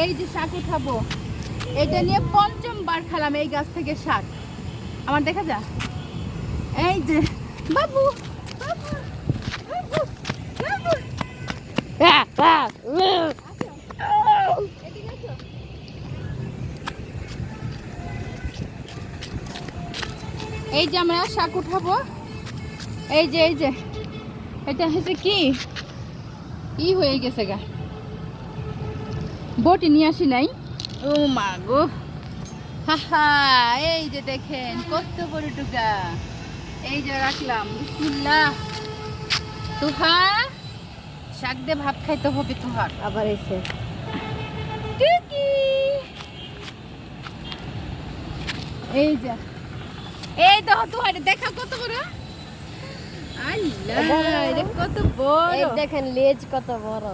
এই যে শাক উঠাবো, এটা নিয়ে পঞ্চমবার খেলাম এই গাছ থেকে শাক। আমার দেখা যা। এই যে, বাবু। এই যে আমরা শাক উঠাবো। এই যে এই যে, এটা হচ্ছে কি? ই হয়ে গেছে গা। বটি নিয়ে আসি নাই। ও মা গো। হাহা এই যে দেখেন কত বড় টুকা। এই যে রাখলাম বিসমিল্লাহ। তুহা শাক দিয়ে ভাত খাইতে হবে তুহার আবার এসে। টুকি। এই যে এই তো তুহার দেখা কত বড়? আল্লাহ কত বড়। এই দেখেন লেজ কত বড়।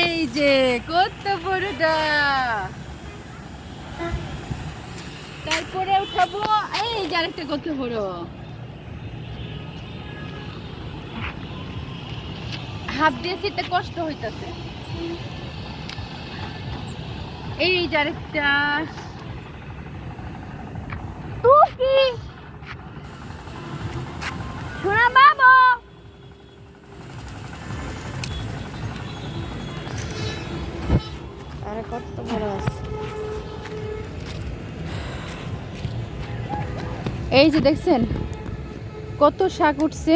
এই যে কত বড়টা তারপরে উঠাবো এই যে আরেকটা কত বড়। হাফ দিয়ে কষ্ট হইতাছে। এই যে আরেকটা। আরে কত বড় আছে। এই যে দেখছেন কত শাক উঠছে।